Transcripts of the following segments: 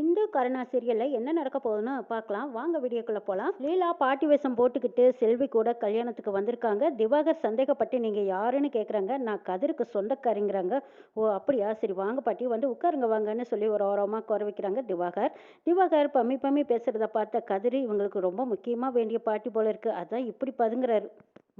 இந்து கருணா சீரியலில் என்ன நடக்க போகுதுன்னு பார்க்கலாம். வாங்க வீடியோக்குள்ளே போகலாம் லீலா பாட்டி வேஷம் போட்டுக்கிட்டு செல்வி கூட கல்யாணத்துக்கு வந்திருக்காங்க. திவாகர் சந்தேகப்பட்டு நீங்கள் யாருன்னு கேட்குறாங்க நான் கதிருக்கு சொந்தக்காரிங்கிறாங்க. ஓ அப்படியா? சரி வாங்க பாட்டி. வந்து உட்காருங்க வாங்கன்னு சொல்லி ஒரு ஓரமாக குறை வைக்கிறாங்க திவாகர். திவாகர் பம்மி பம்மி பேசுகிறத பார்த்த கதிர் இவங்களுக்கு ரொம்ப முக்கியமாக வேண்டிய பாட்டி போல இருக்குது அதான் இப்படி பதுங்குறாரு.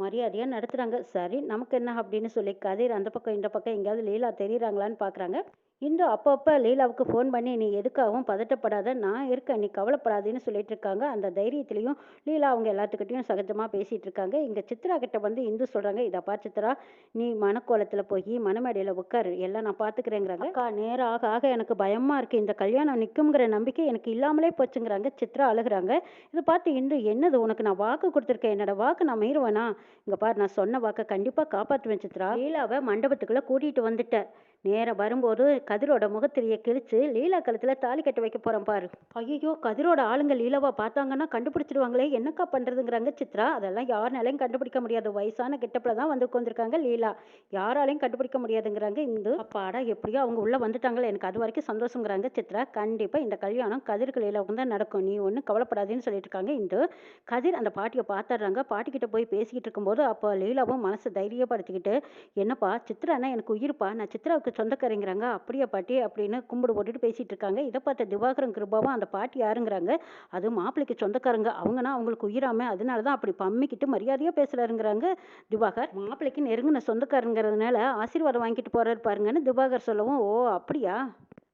மரியாதையாக நடத்துகிறாங்க சரி நமக்கு என்ன? அப்படின்னு சொல்லி கதிர் அந்த பக்கம் இந்த பக்கம் எங்கேயாவது லீலா தெரியுறாங்களான்னு பார்க்குறாங்க இந்து அப்பப்போ லீலாவுக்கு ஃபோன் பண்ணி நீ எதுக்காகவும் பதட்டப்படாத நான் இருக்கேன் நீ கவலைப்படாதேன்னு சொல்லிட்டு இருக்காங்க. அந்த தைரியத்திலையும் லீலா அவங்க எல்லாத்துக்கிட்டையும் சகஜமாக பேசிகிட்டு இருக்காங்க. இங்கே சித்ரா கிட்ட வந்து இந்து சொல்கிறாங்க இதை பா சித்ரா நீ மனக்கோலத்தில் போய் மனமேடையில் உட்காரு எல்லாம் நான் பார்த்துக்கிறேங்கிறாங்க அக்கா நேரம் ஆக ஆக எனக்கு பயமாக இருக்குது இந்த கல்யாணம் நிற்குங்கிற நம்பிக்கை எனக்கு இல்லாமலே போச்சுங்கிறாங்க. சித்ரா அழுகுறாங்க. இதை பார்த்து இந்து என்னது உனக்கு நான் வாக்கு கொடுத்துருக்கேன்? என்னோட வாக்கு நான் மீறுவேனா? இங்கே பாரு நான் சொன்ன வாக்கை கண்டிப்பாக காப்பாற்றுவேன் சித்ரா. லீலாவை மண்டபத்துக்குள்ளே கூட்டிகிட்டு வந்துட்டேன். நேரம் வரும்போது கதிரோட முகத்திரையை கிழிச்சு லீலா கழுத்தில் தாலி கட்ட வைக்க போகிறேன் பாரு. ஐயோ கதிரோட ஆளுங்க லீலாவை பார்த்தாங்கன்னா கண்டுபிடிச்சிடுவாங்களே என்னக்கா பண்ணுறதுங்கிறாங்க சித்ரா? அதெல்லாம் யாருனாலையும் கண்டுபிடிக்க முடியாது. வயசான கெட்டப்பில் தான் வந்து உட்காந்துருக்காங்க லீலா. யாராலையும் கண்டுபிடிக்க முடியாதுங்கிறாங்க இந்து. அப்பாடா எப்படியோ அவங்க உள்ளே வந்துட்டாங்களே எனக்கு அது வரைக்கும் சந்தோஷங்கிறாங்க சித்ரா. கண்டிப்பாக இந்த கல்யாணம் கதிருக்கு லீலாவுக்கு தான் நடக்கும். நீ ஒன்றும் கவலைப்படாதேன்னு சொல்லிட்டு இருக்காங்க இந்து. கதிர் அந்த பாட்டியை பார்த்துடுறாங்க. பாட்டிக்கிட்ட போய் பேசிக்கிட்டு இருக்கும்போது அப்போ லீலாவும் மனசை தைரியப்படுத்திக்கிட்டு என்னப்பா சித்ரானா எனக்கு உயிர்ப்பா? நான் சித்ராவுக்கு சொந்தக்காரங்கிறாங்க. அப்படியா பாட்டி அப்படின்னு கும்பிடு போட்டுட்டு பேசிட்டு இருக்காங்க. இதை பார்த்த திவாகரன் கிருபாவும் அந்த பாட்டி யாருங்கிறாங்க? அது மாப்பிள்ளைக்கு சொந்தக்காரங்க. அவங்கன்னா அவங்களுக்கு உயிராம. அதனால தான் அப்படி பம்மிக்கிட்டு மரியாதையாக பேசுறாருங்கிறாங்க திவாகர். மாப்பிள்ளைக்கு நெருங்கின சொந்தக்காரங்கிறதுனால ஆசீர்வாதம் வாங்கிட்டு போறாரு பாருங்கன்னு திவாகர் சொல்லவும் ஓ அப்படியா?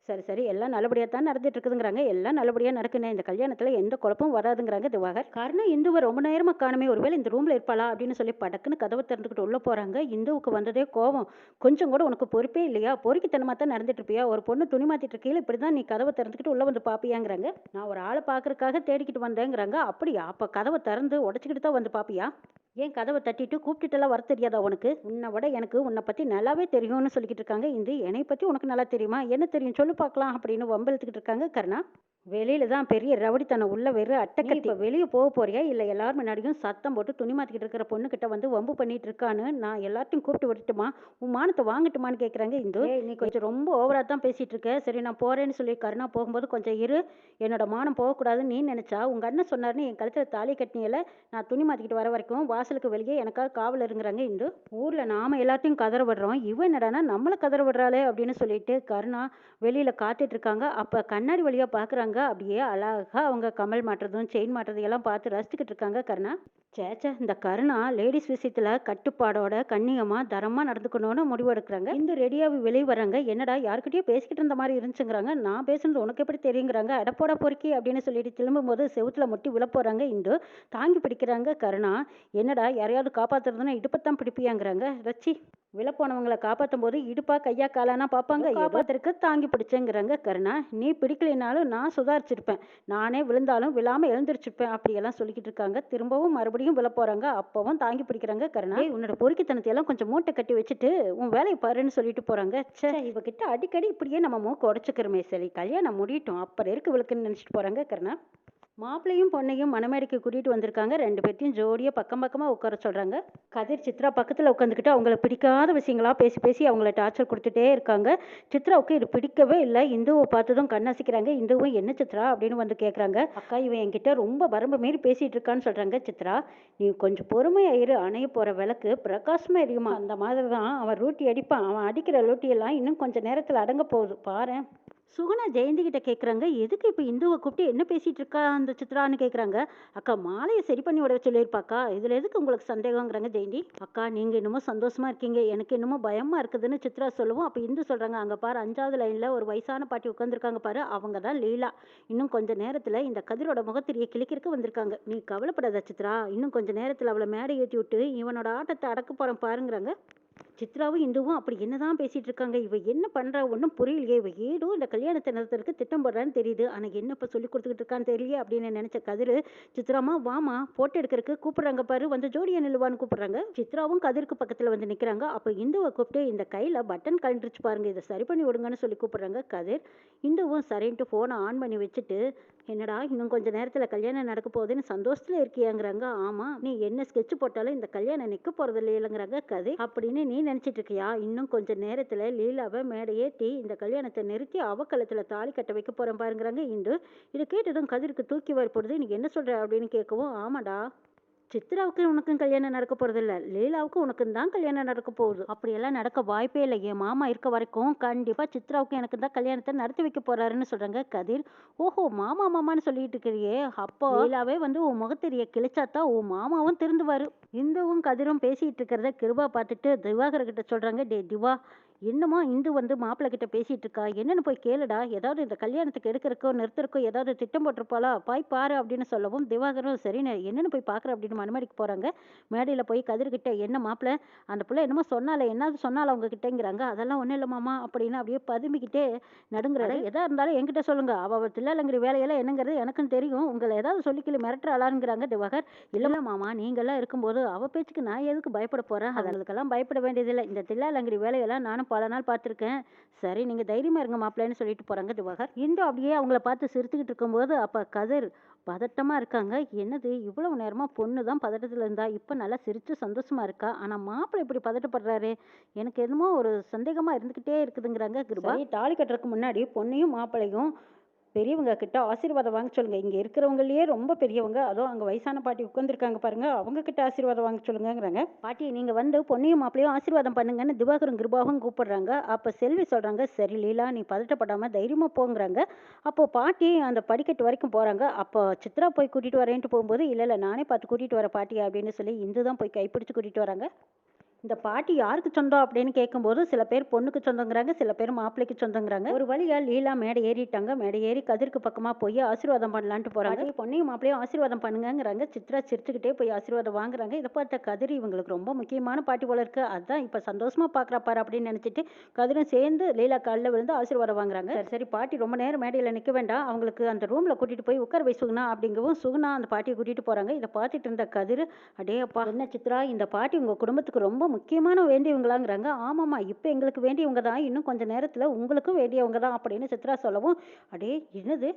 சரி சரி. எல்லாம் நல்லபடியாக தான் நடந்துட்டு இருக்குதுங்கிறாங்க எல்லாம் நல்லபடியாக நடக்குண்ணே. இந்த கல்யாணத்தில் எந்த குழப்பமும் வராதுங்கிறாங்க திவாகர். காரணம் இந்துவை ரொம்ப நேரமாக காணுமே. ஒருவேளை இந்த ரூமில் இருப்பாளா அப்படின்னு சொல்லி படக்குன்னு கதவை திறந்துக்கிட்டு உள்ளே போகிறாங்க இந்துவுக்கு வந்ததே கோவம் கொஞ்சம் கூட உனக்கு பொறுப்பே இல்லையா? பொறுக்கித்தனமாக தான் நடந்துட்டு இருப்பியா ஒரு பொண்ணு துணி மாற்றிட்டு இருக்கையில் இப்படி தான் நீ கதவை திறந்துக்கிட்டு உள்ளே வந்து பார்ப்பியாங்கிறாங்க நான் ஒரு ஆளை பார்க்குறக்காக தேடிக்கிட்டு வந்தேங்கிறாங்க. அப்படியா? அப்போ கதவை திறந்து உடச்சிக்கிட்டு தான் வந்து பார்ப்பியா ஏன் கதவை தட்டிட்டு கூப்பிட்டுட்டெல்லாம் வர தெரியாதா உனக்கு? உன்னை விட எனக்கு உன்னை பற்றி நல்லாவே தெரியும்னு சொல்லிக்கிட்டு இருக்காங்க. இந்த என்னை பற்றி உனக்கு நல்லா தெரியுமா? என்ன தெரியும்? சொல்லு பார்க்கலாம் அப்படின்னு வம்பெழுத்துக்கிட்டு இருக்காங்க கருணா. வெளியில தான் பெரிய ரவுடித்தனம் உள்ள வெறும் அட்டக்கத்தி. இப்போ வெளியே போக போறியா? இல்லை எல்லாரும் முன்னாடியும் சத்தம் போட்டு துணி மாற்றிக்கிட்டு இருக்கிற பொண்ணுக்கிட்ட வந்து வம்பு பண்ணிட்டு இருக்கான்னு நான் எல்லாத்தையும் கூப்பிட்டு விட்டுட்டுமா உன் மானத்தை வாங்கட்டுமான்னு கேட்குறாங்க இந்து நீ கொஞ்சம் ரொம்ப ஓவராக தான் பேசிட்டு இருக்க. சரி நான் போறேன்னு சொல்லி கருணா போகும்போது கொஞ்சம் இரு. என்னோட மானம் போகக்கூடாதுன்னு நீ நினைச்சா. உங்க அண்ணன் சொன்னாருன்னு என் கழுத்தில் தாலி கட்டினியில நான் துணி மாற்றிக்கிட்டு வர வரைக்கும் வாசலுக்கு வெளியே எனக்காக காவல் இருங்கிறாங்க. இந்து ஊர்ல நாம எல்லாத்தையும் கதற விடுறோம். இவன் என்னடான்னா நம்மளை கதற விடுறாளே அப்படின்னு சொல்லிட்டு கருணா வெளியில காத்துட்டு இருக்காங்க. அப்ப கண்ணாடி வழியா இருக்காங்க அப்படியே அழகா அவங்க கமல் மாட்டுறதும் செயின் மாட்டுறதும் எல்லாம் பார்த்து ரசிச்சுக்கிட்டு இருக்காங்க கருணா. சேச்சா இந்த கருணா லேடிஸ் விஷயத்துல கட்டுப்பாடோட கண்ணியமா தரமா நடந்துக்கணும்னு முடிவு எடுக்கிறாங்க இந்த ரெடியாகி வெளியே வராங்க என்னடா யாருக்கிட்டயோ பேசிக்கிட்டு இருந்த மாதிரி இருந்துச்சுங்கிறாங்க. நான் பேசுனது உனக்கு எப்படி தெரியுங்கிறாங்க. அடப்போட பொறுக்கி அப்படின்னு சொல்லிட்டு திரும்பும்போது செவுத்துல முட்டி விழ போறாங்க. இந்து தாங்கி பிடிக்கிறாங்க கருணா. என்னடா யாரையாவது காப்பாத்துறதுன்னா இடுப்பத்தான் பிடிப்பியாங்கிறாங்க. ரச்சி விழப்போனவங்களை காப்பாற்றும் போது இடுப்பா கையா காலானா பார்ப்பாங்க காப்பாத்திருக்கு தாங்கி பிடிச்சேங்கிறாங்க கருணா. நீ பிடிக்கலைனாலும் நான் சுதாரிச்சிருப்பேன். நானே விழுந்தாலும் விழாம எழுந்திருச்சிருப்பேன் அப்படியெல்லாம் சொல்லிக்கிட்டு இருக்காங்க. திரும்பவும் மறுபடியும் விழ போறாங்க. அப்பவும் தாங்கி பிடிக்கிறாங்க கருணா. உன்னோட பொறுக்கித்தனத்தை எல்லாம் கொஞ்சம் மூட்டை கட்டி வச்சுட்டு உன் வேலையை பாருன்னு சொல்லிட்டு போறாங்க. ச்சே. இவகிட்ட அடிக்கடி இப்படியே நம்ம மூக்கு உடச்சுக்கிறோமே சரி. கல்யாணம் முடியட்டும். அப்புறம் இருக்கு விளக்குன்னு நினைச்சிட்டு போறாங்க கருணா? மாப்பிள்ளையும் பொண்ணையும் மணமேடைக்கு கூட்டிகிட்டு வந்திருக்காங்க. ரெண்டு பேர்த்தையும் ஜோடியாக பக்கம் பக்கமாக உட்கார சொல்கிறாங்க கதிர் சித்ரா பக்கத்தில் உட்காந்துக்கிட்டு அவங்கள பிடிக்காத விஷயங்களாக பேசி பேசி அவங்கள டார்ச்சர் கொடுத்துட்டே இருக்காங்க. சித்ராவுக்கு இது பிடிக்கவே இல்லை. இந்துவை பார்த்ததும் கண்ணாசிக்கிறாங்க இந்துவும் என்ன சித்ரா? அப்படின்னு வந்து கேட்குறாங்க அக்கா இவன் என்கிட்ட ரொம்ப வரம்பு மீறி பேசிகிட்டு இருக்கான்னு சொல்கிறாங்க சித்ரா. நீ கொஞ்சம் பொறுமையாயிரு அணைய போகிற விளக்கு பிரகாசமாக எரியுமா? அந்த மாதிரி தான். அவன் ரூட்டி அடிப்பான். அவன் அடிக்கிற ரூட்டியெல்லாம் இன்னும் கொஞ்சம் நேரத்தில் அடங்க போகுது. பாரேன். சுகுணா ஜெயந்தி கிட்ட கேட்குறாங்க எதுக்கு இப்போ இந்துவை கூப்பிட்டு என்ன பேசிட்டு இருக்கா அந்த சித்ரான்னு கேட்குறாங்க அக்கா மாலையை சரி பண்ணி விட சொல்லியிருப்பாக்கா. இதில் எதுக்கு உங்களுக்கு சந்தேகங்கிறாங்க ஜெயந்தி. அக்கா நீங்கள் இன்னமும் சந்தோஷமா இருக்கீங்க. எனக்கு என்னமோ பயமா இருக்குதுன்னு சித்ரா சொல்லுவோம். அப்போ இந்து சொல்கிறாங்க அங்கே பாரு அஞ்சாவது லைனில் ஒரு வயசான பாட்டி உட்காந்துருக்காங்க பாரு. அவங்க தான் லீலா. இன்னும் கொஞ்சம் நேரத்தில் இந்த கதிரோட முகத்திரியை கிளிக்கிறக்கு வந்திருக்காங்க. நீ கவலைப்படாத சித்ரா. இன்னும் கொஞ்சம் நேரத்தில் அவளை மேடை ஏற்றி விட்டு இவனோட ஆட்டத்தை அடக்க போகிறேன் பாருங்கிறாங்க. சித்ராவும் இந்துவும் அப்படி என்னதான் பேசிட்டு இருக்காங்க? இவ என்ன பண்றா? ஒன்றும் புரியலையே. இவ ஏதோ இந்த கல்யாணத்தை நடத்துறதுக்கு திட்டம் போடுறான்னு தெரியுது. ஆனால் என்ன இப்போ சொல்லி கொடுத்துக்கிட்டு இருக்கான்னு தெரியல அப்படின்னு நினைச்ச கதிர் சித்ராமா வாமா போட்டோ எடுக்கிறதுக்கு கூப்பிடுறாங்க பாரு. வந்து ஜோடியா நிலவான்னு கூப்பிடுறாங்க. சித்ராவும் கதிருக்கு பக்கத்தில் வந்து நிற்கிறாங்க அப்போ இந்துவை கூப்பிட்டு இந்த கையில் பட்டன் கழண்டுருச்சு பாருங்க. இதை சரி பண்ணி விடுங்கன்னு சொல்லி கூப்பிடுறாங்க கதிர். இந்துவும் சரின்ட்டு ஃபோனை ஆன் பண்ணி வச்சுட்டு என்னடா இன்னும் கொஞ்சம் நேரத்தில் கல்யாணம் நடக்க போகுதுன்னு சந்தோஷத்தில் இருக்கியாங்கிறாங்க. ஆமாம் நீ என்ன ஸ்கெட்ச் போட்டாலும் இந்த கல்யாணம் நிற்க போகிறது இல்லைங்கிறாங்க கதை அப்படின்னு நீ நினச்சிட்டு இருக்கியா இன்னும் கொஞ்ச நேரத்தில் லீலாவை மேடையேற்றி இந்த கல்யாணத்தை நிறுத்தி அவக்களத்தில் தாலி கட்ட வைக்க போகிறேன் பாருங்கிறாங்க இந்து இதை கேட்டதும் கதிருக்கு தூக்கி வரப்படுது நீ என்ன சொல்கிற அப்படின்னு கேட்கவும் ஆமாடா. சித்ராவுக்கு உனக்கும் கல்யாணம் நடக்க போறது லீலாவுக்கு உனக்கும் தான் கல்யாணம் நடக்க போகுது. அப்படியெல்லாம் நடக்க வாய்ப்பே இல்லை. என் மாமா இருக்க வரைக்கும் கண்டிப்பாக சித்ராவுக்கு எனக்கு தான் கல்யாணத்தை நடத்தி வைக்க போறாருன்னு சொல்றாங்க கதிர். ஓஹோ மாமா மாமான்னு சொல்லிட்டு இருக்கிறியே. அப்போ லீலாவே வந்து உன் முகத்தெரிய கிழிச்சாதான் உன் மாமாவும் திருந்துவார். இந்துவும் கதிரும் பேசிட்டு இருக்கிறத கிருபா பார்த்துட்டு திவாகர் கிட்ட சொல்றாங்க டே திவா என்னமோ இந்து வந்து மாப்பிள்ளை கிட்ட பேசிட்டு இருக்கா? என்னன்னு போய் கேளுடா. ஏதாவது இந்த கல்யாணத்துக்கு எடுக்கிறக்கோ நிறுத்துறக்கோ ஏதாவது திட்டம் போட்டிருப்பாளா? போய் பாரு அப்படின்னு சொல்லவும் திவாகரும் சரி என்னன்னு போய் பார்க்குறேன் அப்படின்னு மணிமடிக்கு போறாங்க. மேடையில போய் கதிர்கிட்ட என்ன மாப்பிள்ளை? அந்த பிள்ளை என்னமோ சொன்னால என்னது சொன்னால அவங்க கிட்டங்கிறாங்க அதெல்லாம் ஒன்றும் இல்லை மாமா அப்படின்னு அப்படியே பதுமிக்கிட்டே நடுங்குறாரு. எதா இருந்தாலும் என்கிட்ட சொல்லுங்க. அவ தில்லாலங்கிற வேலையெல்லாம் என்னங்கிறது எனக்கும் தெரியும். உங்களை ஏதாவது சொல்லிக்கல மிரட்டுறாளாங்கிறாங்க திவாகர். இல்லைல்ல மாமா நீங்கெல்லாம் இருக்கும்போது அவ பேச்சுக்கு நான் எதுக்கு பயப்பட போறேன்? அதுக்கெல்லாம் பயப்பட வேண்டியதில்லை. இந்த தில்லாலங்கிரி வேலையெல்லாம் நானும் பல நாள் பார்த்துருக்கேன். சரி நீங்கள் தைரியமாக இருங்க மாப்பிள்ளைன்னு சொல்லிட்டு போகிறாங்க திவாகர். இந்து அப்படியே அவங்கள பார்த்து சிரித்துக்கிட்டு இருக்கும்போது அப்போ கதிர் பதட்டமாக இருக்காங்க. என்னது இவ்வளவு நேரமாக பொண்ணு தான் பதட்டத்தில் இருந்தா இப்போ நல்லா சிரித்து சந்தோஷமாக இருக்கா? ஆனால் மாப்பிள்ளை இப்படி பதட்டப்படுறாரு. எனக்கு என்னமோ ஒரு சந்தேகமாக இருந்துக்கிட்டே இருக்குதுங்கிறாங்க கிருபா. தாலி கட்டுறதுக்கு முன்னாடி பொண்ணையும் மாப்பிள்ளையும் பெரியவங்க கிட்ட ஆசீர்வாதம் வாங்க சொல்லுங்க. இங்க இருக்கிறவங்களே ரொம்ப பெரியவங்க. அதுவும் அங்க வயசான பாட்டி உட்காந்துருக்காங்க பாருங்க. அவங்க கிட்ட ஆசீர்வாதம் வாங்க சொல்லுங்கங்கிறாங்க. பாட்டி நீங்க வந்து பொண்ணையும் மாப்பிளையும் ஆசீர்வாதம் பண்ணுங்கன்னு திவாகரும் கிருபாவும் கூப்பிடுறாங்க. அப்ப செல்வி சொல்றாங்க சரி லீலா நீ பதட்டப்படாம தைரியமா போங்கிறாங்க. அப்போ பாட்டி அந்த படிக்கட்டு வரைக்கும் போறாங்க. அப்போ சித்ரா போய் கூட்டிட்டு வரேன்ட்டு போகும்போது இல்ல இல்ல நானே பார்த்து கூட்டிட்டு வர பாட்டி அப்படின்னு சொல்லி இந்து தான் போய் கைப்பிடிச்சு கூட்டிட்டு வராங்க. இந்த பாட்டி யாருக்கு சொந்தம் அப்படின்னு கேட்கும்போது சில பேர் பொண்ணுக்கு சொந்தங்கிறாங்க சில பேர் மாப்பிள்ளைக்கு சொந்தங்கிறாங்க. ஒரு வழியா லீலா மேடை ஏறிட்டாங்க. மேடை ஏறி கதிருக்கு பக்கமா போய் ஆசீர்வாதம் பண்ணலான்ட்டு போறாங்க. பொண்ணையும் மாப்பிளையும் ஆசீர்வாதம் பண்ணுங்கங்கிறாங்க. சித்ரா சிரிச்சுக்கிட்டே போய் ஆசீர்வாதம் வாங்குறாங்க. இதை பார்த்த கதிர் இவங்களுக்கு ரொம்ப முக்கியமான பாட்டி போல இருக்கு. அதான் இப்ப சந்தோஷமா பாக்குறா பாரு அப்படின்னு நினைச்சிட்டு கதிரும் சேர்ந்து லீலா காலில் விழுந்து ஆசீர்வாதம் வாங்குறாங்க. சரி சரி பாட்டி ரொம்ப நேரம் மேடையில நிக்க வேண்டாம். அவங்களுக்கு அந்த ரூம்ல கூட்டிட்டு போய் உட்கார வை சுகுணா அப்படிங்கவும் சுகுணா அந்த பாட்டியை கூட்டிட்டு போறாங்க. இதை பார்த்துட்டு இருந்த கதிர் அடே அப்பா என்ன சித்ரா இந்த பாட்டி உங்க குடும்பத்துக்கு ரொம்ப முக்கியமான வேண்டியவங்களாங்கிறாங்க. ஆமாம்மா இப்போ எங்களுக்கு வேண்டியவங்க தான் இன்னும் கொஞ்சம் நேரத்தில் உங்களுக்கும் வேண்டியவங்க தான் அப்படின்னு சித்ரா சொல்லவும் அடே என்னது?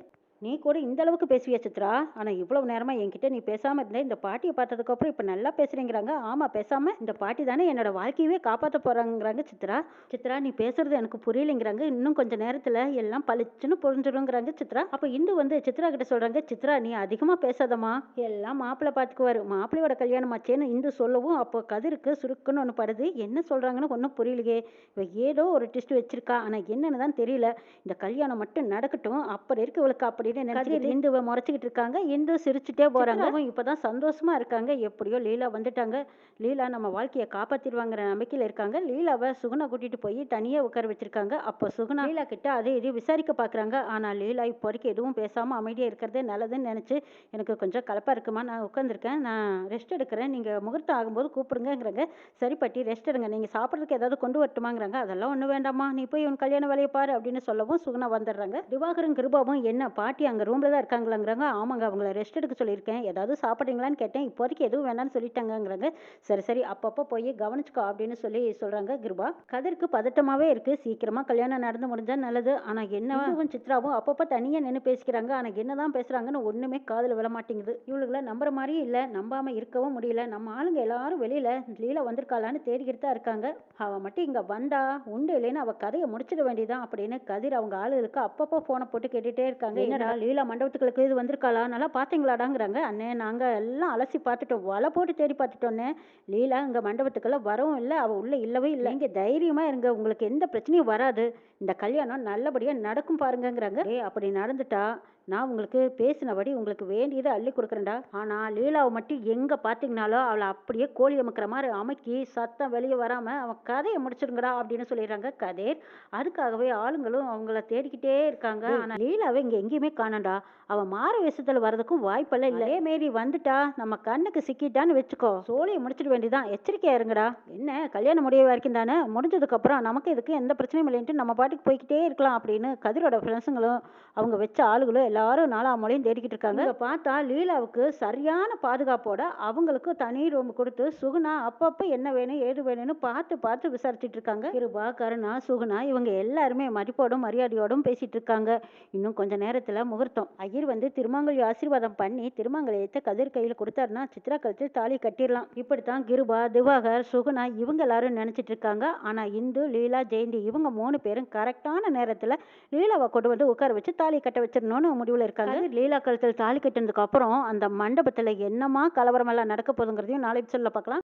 நீ கூட இந்த அளவுக்கு பேசுவியா சித்ரா? ஆனால் இவ்வளவு நேரமா என்கிட்ட நீ பேசாம இருந்த இந்த பாட்டியை பார்த்ததுக்கப்புறம் இப்போ நல்லா பேசுறீங்கிறாங்க. ஆமா பேசாம இந்த பாட்டி தானே என்னோட வாழ்க்கையவே காப்பாற்ற போறாங்கிறாங்க சித்ரா. சித்ரா நீ பேசுறது எனக்கு புரியலைங்கிறாங்க. இன்னும் கொஞ்சம் நேரத்தில் எல்லாம் பளிச்சுன்னு புரிஞ்சிடுங்கிறாங்க சித்ரா. அப்போ இந்து வந்து சித்ரா கிட்ட சொல்றாங்க சித்ரா நீ அதிகமாக பேசாதம்மா. எல்லாம் மாப்பிள்ளை பார்த்துக்குவாரு மாப்பிள்ளையோட கல்யாணம் ஆச்சேன்னு இந்து சொல்லவும் அப்போ கதிருக்கு சுருக்குன்னு ஒன்று படுது. என்ன சொல்றாங்கன்னு ஒன்றும் புரியலையே. இவ ஏதோ ஒரு டிஸ்ட் வச்சிருக்கா. ஆனால் என்னன்னு தான் தெரியல. இந்த கல்யாணம் மட்டும் நடக்கட்டும். அப்புறம் இருக்கு இவளுக்கு அப்படி அப்படின்னு நினைச்சிட்டு இந்துவை முறைச்சிக்கிட்டு இருக்காங்க. இந்து சிரிச்சுட்டே போறாங்க. அவங்க இப்பதான் சந்தோஷமா இருக்காங்க. எப்படியோ லீலா வந்துட்டாங்க. லீலா நம்ம வாழ்க்கையை காப்பாத்திடுவாங்கிற நம்பிக்கையில இருக்காங்க. லீலாவை சுகுணா கூட்டிட்டு போய் தனியா உட்கார வச்சிருக்காங்க. அப்போ சுகுணா லீலா கிட்ட அது இது விசாரிக்க பாக்குறாங்க. ஆனா லீலா இப்போ வரைக்கும் எதுவும் பேசாம அமைதியா இருக்கிறதே நல்லதுன்னு நினைச்சு எனக்கு கொஞ்சம் கலப்பா இருக்குமா? நான் உட்காந்துருக்கேன் நான் ரெஸ்ட் எடுக்கிறேன். நீங்க முகூர்த்தம் ஆகும்போது கூப்பிடுங்கிறாங்க சரி பாட்டி ரெஸ்ட் எடுங்க. நீங்க சாப்பிட்றதுக்கு ஏதாவது கொண்டு வரட்டுமாங்கிறாங்க. அதெல்லாம் ஒன்றும் வேண்டாமா நீ போய் உன் கல்யாண வேலையை பாரு அப்படின்னு சொல்லவும் சுகுணா வந்துடுறாங்க. திவாகரும் கிருபாவும் என்ன பாட்டி அங்க ரூம்ல தான் இருக்காங்களாங்கிறாங்க. ஆமாங்க அவங்கள ரெஸ்ட் எடுக்க சொல்லியிருக்கேன். ஏதாவது சாப்பிட்றீங்களான்னு கேட்டேன். இப்போதைக்கு எதுவும் வேணாம்னு சொல்லிட்டாங்கங்கிறாங்க. சரி சரி அப்பப்போ போய் கவனிச்சுக்கோ அப்படின்னு சொல்லி சொல்றாங்க கிருபா. கதிருக்கு பதட்டமாவே இருக்கு. சீக்கிரமா கல்யாணம் நடந்து முடிஞ்சா நல்லது. ஆனா என்னவும் சித்ராவும் அப்பப்போ தனியா நின்று பேசிக்கிறாங்க. ஆனா என்னதான் பேசுறாங்கன்னு ஒண்ணுமே காதுல விழ மாட்டேங்குது. இவளுகளை நம்புற மாதிரியும் இல்ல. நம்பாம இருக்கவும் முடியல. நம்ம ஆளுங்க எல்லாரும் வெளியில லீலா வந்திருக்காளான்னு தேடிக்கிட்டு தான் இருக்காங்க. அவ மட்டும் இங்க வந்தா உண்டு இல்லைன்னு அவ கதையை முடிச்சிட வேண்டியதான் அப்படின்னு கதிர் அவங்க ஆளுகளுக்கு அப்பப்போ போனை போட்டு கேட்டுட்டே இருக்காங்க. என்னடா லீலா மண்டபத்துக்கு இது வந்திருக்காளா? நல்லா பார்த்தீங்களாடாங்கிறாங்க அண்ணே நாங்கள் எல்லாம் அலசி பார்த்துட்டோம். வலை போட்டு தேடி பார்த்துட்டோன்னே லீலா இங்கே மண்டபத்துக்கெல்லாம் வரவும் இல்லை. அவள் உள்ளே இல்லவே இல்லை. இங்கே தைரியமாக இருங்க. உங்களுக்கு எந்த பிரச்சனையும் வராது. இந்த கல்யாணம் நல்லபடியாக நடக்கும் பாருங்கங்கிறாங்க. ஏ அப்படி நடந்துட்டா நான் உங்களுக்கு பேசினபடி உங்களுக்கு வேண்டியதை அள்ளி கொடுக்குறேன்டா. ஆனா லீலாவை மட்டும் எங்க பாத்தீங்கனாலும் அவளை அப்படியே கோழி அமுக்கிற மாதிரி அமுக்கி சத்தம் வெளியே வராம அவன் கதையை முடிச்சிருங்கடா அப்படின்னு சொல்லிடுறாங்க கதேர். அதுக்காகவே ஆளுங்களும் அவங்கள தேடிக்கிட்டே இருக்காங்க. ஆனா லீலாவை இங்க எங்கேயுமே காணண்டா அவ மாற வேஷத்துல வர்றதுக்கும் வாய்ப்பெல்லாம் இல்லை மாரி வந்துட்டா நம்ம கண்ணுக்கு சிக்கிட்டான்னு வச்சுக்கோ. சோழியை முடிச்சிட வேண்டியதான் எச்சரிக்கையா இருங்கடா. என்ன? கல்யாணம் முடிய வரைக்கும் தானே? முடிஞ்சதுக்கு அப்புறம் நமக்கு இதுக்கு எந்த பிரச்சனையும் இல்லைன்ட்டு நம்ம பாட்டுக்கு போய்க்கிட்டே இருக்கலாம் அப்படின்னு கதிரோட ஃப்ரெண்ட்ஸுங்களும் அவங்க வச்ச ஆளுகளும் எல்லாரும் எல்லாரும் நாலா மூலையும் தேடிக்கிட்டு இருக்காங்க. இங்க பார்த்தா லீலாவுக்கு சரியான பாதுகாப்போட அவங்களுக்கு தனி ரூம் கொடுத்து சுகுணா அப்பப்ப என்ன வேணும் ஏது வேணும்னு பார்த்து பார்த்து விசாரிச்சுட்டு இருக்காங்க. கிருபா கருணா சுகுணா. இவங்க எல்லாருமே மதிப்போடும் மரியாதையோடும் பேசிட்டு இருக்காங்க. இன்னும் கொஞ்ச நேரத்துல முகூர்த்தம். ஐயர் வந்து திருமாங்கலி ஆசீர்வாதம் பண்ணி திருமாங்கல்யத்தை கதிர் கையில் கொடுத்தாருன்னா சித்ரா கழுத்தில் தாலி கட்டிடலாம். இப்படித்தான் கிருபா திவாகர் சுகுணா இவங்க எல்லாரும் நினைச்சிட்டு இருக்காங்க. ஆனா இந்து லீலா ஜெயந்தி இவங்க மூணு பேரும் கரெக்டான நேரத்துல லீலாவை கொண்டு வந்து உட்கார வச்சு தாலி கட்ட வச்சிடணும்னு முடிவுல இருக்காங்க. லீலா கழுத்தில் தாலி கட்டினதுக்கு அப்புறம் அந்த மண்டபத்துல என்னமா கலவரம் எல்லாம் நடக்க போகுதுங்கிறதையும் நாளைக்கு சொல்ல பார்க்கலாம்